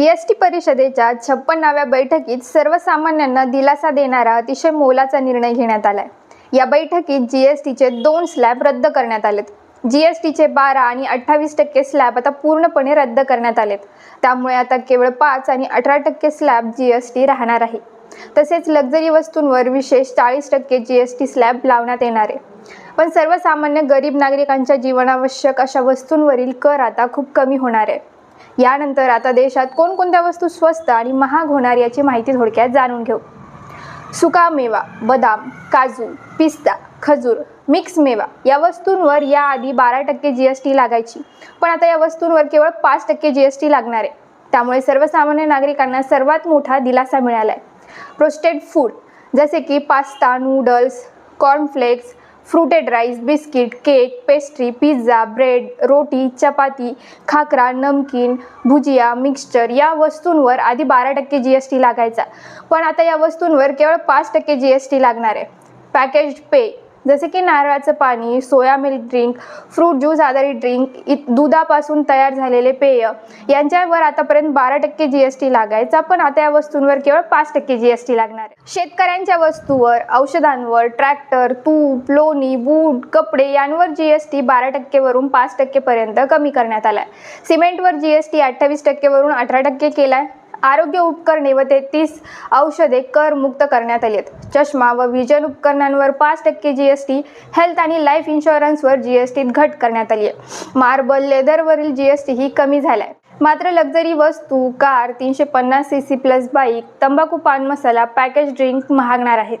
GST परिषदेच्या छप्पन्नाव्या बैठकीत सर्वसामान्यांना दिलासा देणारा अतिशय मोलाचा निर्णय घेण्यात आलाय. या बैठकीत जीएसटीचे दोन स्लॅब रद्द करण्यात आलेत. जीएसटीचे बारा आणि अठ्ठावीस टक्के स्लॅब आता पूर्णपणे रद्द करण्यात आलेत. त्यामुळे आता केवळ पाच आणि अठरा टक्के स्लॅब जीएसटी राहणार आहे. तसेच लक्झरी वस्तूंवर विशेष चाळीस टक्के जीएसटी स्लॅब लावण्यात येणार आहे. पण सर्वसामान्य गरीब नागरिकांच्या जीवनावश्यक अशा वस्तूंवरील कर आता खूप कमी होणार आहे. यानंतर आता देशात कोणकोणत्या वस्तू स्वस्त आणि महाग होणार याची माहिती थोडक्यात जाणून घेऊ. सुका मेवा बदाम काजू पिस्ता खजूर मिक्स मेवा या वस्तूंवर याआधी बारा टक्के जी एस टी लागायची. पण आता या वस्तूंवर केवळ पाच टक्के जी एस टी लागणार आहे. त्यामुळे सर्वसामान्य नागरिकांना सर्वात मोठा दिलासा मिळाला आहे प्रोस्टेड फूड जसे की pasta noodles cornflakes fruited rice biscuit cake pastry pizza bread रोटी चपाती खाकरा नमकीन भुजिया मिक्सचर या वस्तूंवर आधी बारा टक्के जी एस टी लागायचा. पण आता या वस्तूंवर केवळ पाच टक्के जी एस टी लागणार आहे. पॅकेज्ड पे जसे की नारळाचं पाणी soya milk drink fruit juice आधारित ड्रिंक इ दुधापासून तयार झालेले पेय यांच्यावर आतापर्यंत बारा टक्के जी एस टी लागायचा पण आता या वस्तूंवर केवळ पाच टक्के जी एस टी लागणार आहे. शेतकऱ्यांच्या वस्तूवर औषधांवर ट्रॅक्टर तूप लोणी बूट कपडे यांवर जी एस टी बारा टक्केवरून पाच टक्केपर्यंत कमी करण्यात आला आहे सिमेंटवर जी एस टी अठ्ठावीस टक्केवरून अठरा टक्के केला आहे आरोग्य उपकरणे व तेहतीस औषधे करमुक्त करण्यात आली आहेत. चष्मा व व्हिजन उपकरणांवर पाच टक्के जी एस टी हेल्थ आणि लाईफ इन्शुरन्सवर जी एस टीत घट करण्यात आली आहे. मार्बल लेदरवरील जी एस टी ही कमी झाला आहे मात्र लक्झरी वस्तू कार तीनशे पन्नास सी सी प्लस बाईक तंबाखू पान मसाला पॅकेज ड्रिंक महागणार आहेत.